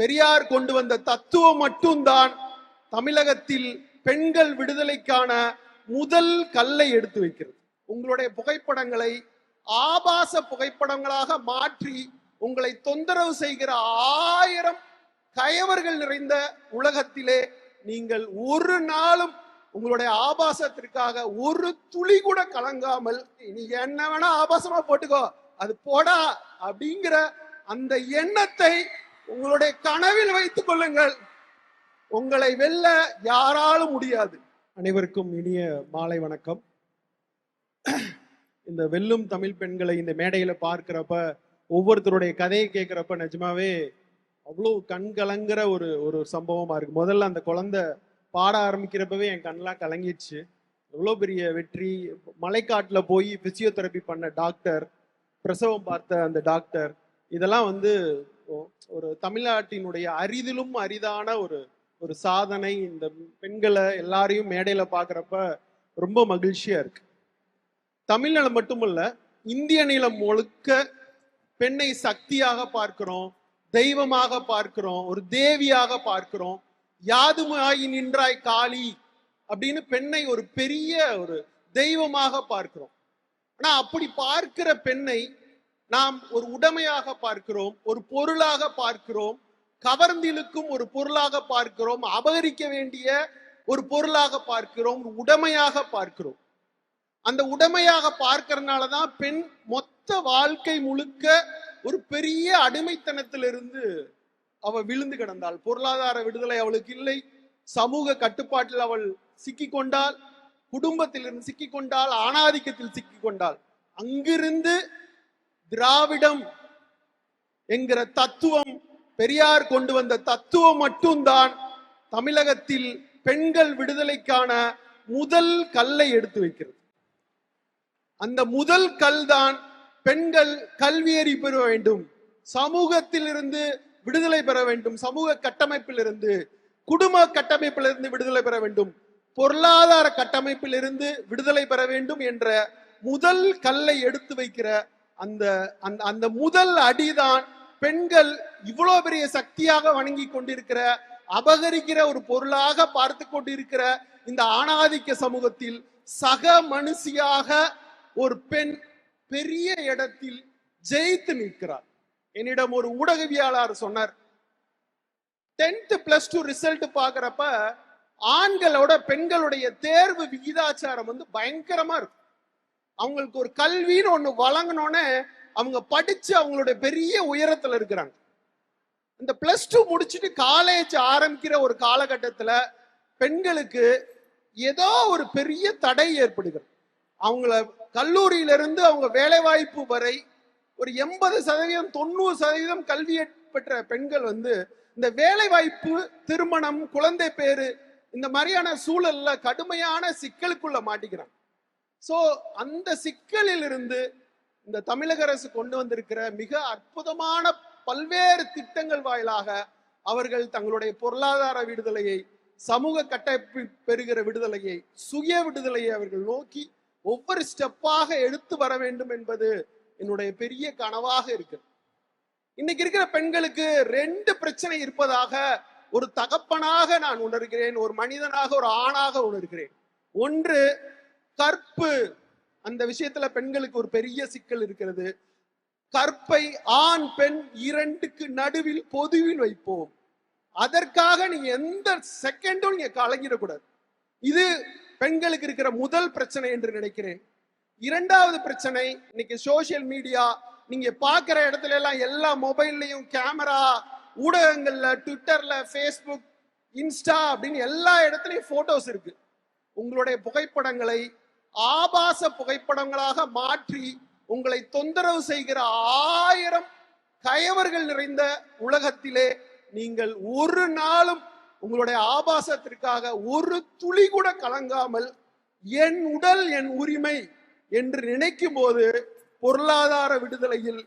பெரியார் கொண்டு வந்த தத்துவம் மட்டும்தான் தமிழகத்தில் பெண்கள் விடுதலைக்கான முதல் கல்லை எடுத்து வைக்கிறது. உங்களுடைய புகைப்படங்களை ஆபாச புகைப்படங்களாக மாற்றி உங்களை தொந்தரவு செய்கிற ஆயிரம் கயவர்கள் நிறைந்த உலகத்திலே நீங்கள் ஒரு நாளும் உங்களுடைய ஆபாசத்திற்காக ஒரு துளி கூட கலங்காமல் நீ என்ன வேணா ஆபாசமா போட்டுக்கோ அது போடா அப்படிங்கிற அந்த எண்ணத்தை உங்களுடைய கனவில் வைத்துக் கொள்ளுங்கள். உங்களை வெல்ல யாராலும் முடியாது. அனைவருக்கும் இனிய மாலை வணக்கம். இந்த வெல்லும் தமிழ் பெண்களை இந்த மேடையில பார்க்கிறப்ப ஒவ்வொருத்தருடைய கதையை கேட்கிறப்ப நிஜமாவே அவ்வளோ கண் கலங்குற ஒரு ஒரு சம்பவமா இருக்கு. முதல்ல அந்த குழந்தை பாட ஆரம்பிக்கிறப்பவே என் கண்ணெலாம் கலங்கிடுச்சு. எவ்வளோ பெரிய வெற்றி. மலைக்காட்டில் போய் பிசியோதெரப்பி பண்ண டாக்டர் பிரசவம் பார்த்த அந்த டாக்டர் இதெல்லாம் வந்து ஒரு தமிழ்நாட்டினுடைய அரிதிலும் அரிதான ஒரு ஒரு சாதனை. இந்த பெண்களை எல்லாரையும் மேடையில பார்க்குறப்ப ரொம்ப மகிழ்ச்சியா இருக்கு. தமிழ்நிலம் மட்டுமல்ல இந்திய நிலம் முழுக்க பெண்ணை சக்தியாக பார்க்கிறோம் தெய்வமாக பார்க்கிறோம் ஒரு தேவியாக பார்க்கிறோம். யாதுமாயி நின்றாய் காளி அப்படின்னு பெண்ணை ஒரு பெரிய ஒரு தெய்வமாக பார்க்கிறோம். ஆனா அப்படி பார்க்கிற பெண்ணை நாம் ஒரு உடைமையாக பார்க்கிறோம் ஒரு பொருளாக பார்க்கிறோம் கவர்ந்திழுக்கும் ஒரு பொருளாக பார்க்கிறோம் அபகரிக்க வேண்டிய ஒரு பொருளாக பார்க்கிறோம் ஒரு உடைமையாக பார்க்கிறோம். அந்த உடைமையாக பார்க்கறதுனால தான் பெண் மொத்த வாழ்க்கை முழுக்க ஒரு பெரிய அடிமைத்தனத்திலிருந்து அவ விழுந்து கிடந்தாள். பொருளாதார விடுதலை அவளுக்கு இல்லை. சமூக கட்டுப்பாட்டில் அவள் சிக்கி கொண்டாள். குடும்பத்திலிருந்து சிக்கிக்கொண்டாள் ஆணாதிக்கத்தில் சிக்கிக்கொண்டாள் அங்கிருந்து திராவிடம் என்கிற தத்துவம் பெரியார் கொண்டு வந்த தத்துவம் மட்டும்தான் தமிழகத்தில் பெண்கள் விடுதலைக்கான முதல் கல்லை எடுத்து வைக்கிறது. அந்த முதல் கல் தான் பெண்கள் கல்வியறி பெற வேண்டும் சமூகத்திலிருந்து விடுதலை பெற வேண்டும் சமூக கட்டமைப்பிலிருந்து குடும்ப கட்டமைப்பிலிருந்து விடுதலை பெற வேண்டும் பொருளாதார கட்டமைப்பிலிருந்து விடுதலை பெற வேண்டும் என்ற முதல் கல்லை எடுத்து வைக்கிற அந்த அந்த அந்த முதல் அடிதான் பெண்கள் இவ்வளோ பெரிய சக்தியாக வணங்கி கொண்டிருக்கிற அபகரிக்கிற ஒரு பொருளாக பார்த்து கொண்டிருக்கிற இந்த ஆணாதிக்க சமூகத்தில் சக மனுஷியாக ஒரு பெண் பெரிய இடத்தில் ஜெயித்து நிற்கிறார். என்னிடம் ஒரு ஊடகவியாளர் சொன்னார் டென்த் பிளஸ் டூ ரிசல்ட் பாக்குறப்ப ஆண்களோட பெண்களுடைய தேர்வு விகிதாச்சாரம் வந்து பயங்கரமா இருக்கும் அவங்களுக்கு ஒரு கல்வின்னு ஒன்று வழங்கினோன்னே அவங்க படிச்சு அவங்களுடைய பெரிய உயரத்தில் இருக்கிறாங்க. இந்த பிளஸ் டூ முடிச்சுட்டு காலேஜ் ஆரம்பிக்கிற ஒரு காலகட்டத்தில் பெண்களுக்கு ஏதோ ஒரு பெரிய தடை ஏற்படுகிறது. அவங்கள கல்லூரியிலிருந்து அவங்க வேலைவாய்ப்பு வரை ஒரு எண்பது சதவீதம் தொண்ணூறு சதவீதம் கல்வி பெற்ற பெண்கள் வந்து இந்த வேலைவாய்ப்பு திருமணம் குழந்தை பேரு இந்த மாதிரியான சூழல்ல கடுமையான சிக்கலுக்குள்ள மாட்டிக்கிறாங்க. சோ அந்த சிக்கலில் இருந்து இந்த தமிழக அரசு கொண்டு வந்திருக்கிற மிக அற்புதமான பல்வேறு திட்டங்கள் வாயிலாக அவர்கள் தங்களுடைய பொருளாதார விடுதலையை சமூக கட்டமைப்பு பெறுகிற விடுதலையை சுய விடுதலையை அவர்கள் நோக்கி ஒவ்வொரு ஸ்டெப்பாக எடுத்து வர வேண்டும் என்பது என்னுடைய பெரிய கனவாக இருக்கு இன்னைக்கு இருக்கிற பெண்களுக்கு ரெண்டு பிரச்சனை இருப்பதாக ஒரு தகப்பனாக நான் உணர்கிறேன் ஒரு மனிதனாக ஒரு ஆணாக உணர்கிறேன். ஒன்று கற்பு. அந்த விஷயத்துல பெண்களுக்கு ஒரு பெரிய சிக்கல் இருக்கிறது. கற்பை ஆண் பெண் இரண்டுக்கு நடுவில் பொதுவில் வைப்போம். அதற்காக நீங்க எந்த செகண்டும் நீங்க கலங்கிடக்கூடாது. இது பெண்களுக்கு இருக்கிற முதல் பிரச்சனை என்று நினைக்கிறேன். இரண்டாவது பிரச்சனை இன்னைக்கு சோசியல் மீடியா நீங்க பாக்குற இடத்துல எல்லாம் எல்லா மொபைல்லையும் கேமரா ஊடகங்கள்ல ட்விட்டர்ல ஃபேஸ்புக் இன்ஸ்டா அப்படின்னு எல்லா இடத்துலயும் போட்டோஸ் இருக்கு. உங்களுடைய புகைப்படங்களை ஆபாச புகைப்படங்களாக மாற்றி உங்களை தொந்தரவு செய்கிற ஆயிரம் கயவர்கள் நிறைந்த உலகத்திலே நீங்கள் ஒரு நாளும் உங்களுடைய ஆபாசத்திற்காக ஒரு துளி கூட கலங்காமல் என் உடல் என் உரிமை என்று நினைக்கும் போது பொருளாதார விடுதலையில்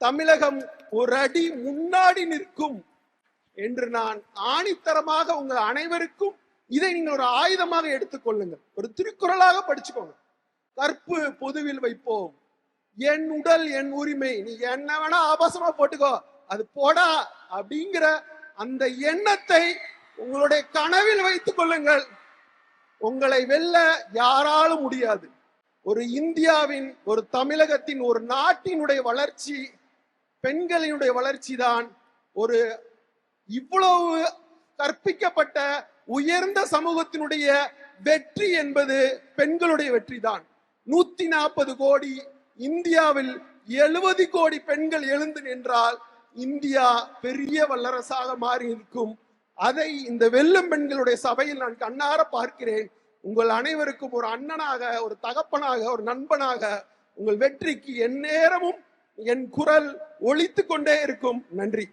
தமிழகம் ஒரு அடி முன்னாடி நிற்கும் என்று நான் ஆணித்தரமாக உங்கள் அனைவருக்கும் இதை நீங்கள் ஒரு ஆயுதமாக எடுத்துக்கொள்ளுங்கள். ஒரு திருக்குறளாக படிச்சுக்கோங்க. கற்பு பொதுவில் வைப்போம். என் உடல் என் உரிமை நீ என்ன வேணா ஆபாசமா போட்டுக்கோ. அது போடா அப்படிங்கிற அந்த எண்ணத்தை உங்களுடைய கனவில் வைத்துக் கொள்ளுங்கள். உங்களை வெல்ல யாராலும் முடியாது. ஒரு இந்தியாவின் ஒரு தமிழகத்தின் ஒரு நாட்டினுடைய வளர்ச்சி பெண்களினுடைய வளர்ச்சி தான் ஒரு இவ்வளவு கற்பிக்கப்பட்ட உயர்ந்த சமூகத்தினுடைய வெற்றி என்பது பெண்களுடைய வெற்றி தான் நூத்தி நாற்பது கோடி இந்தியாவில் எழுபது கோடி பெண்கள் எழுந்து நின்றால் இந்தியா பெரிய வல்லரசாக மாறி இருக்கும் அதை இந்த வெல்லும் பெண்களுடைய சபையில் நான் கண்ணார பார்க்கிறேன். உங்கள் அனைவருக்கும் ஒரு அண்ணனாக ஒரு தகப்பனாக ஒரு நண்பனாக உங்கள் வெற்றிக்கு எந்நேரமும் என் குரல் ஒழித்து கொண்டே இருக்கும். நன்றி.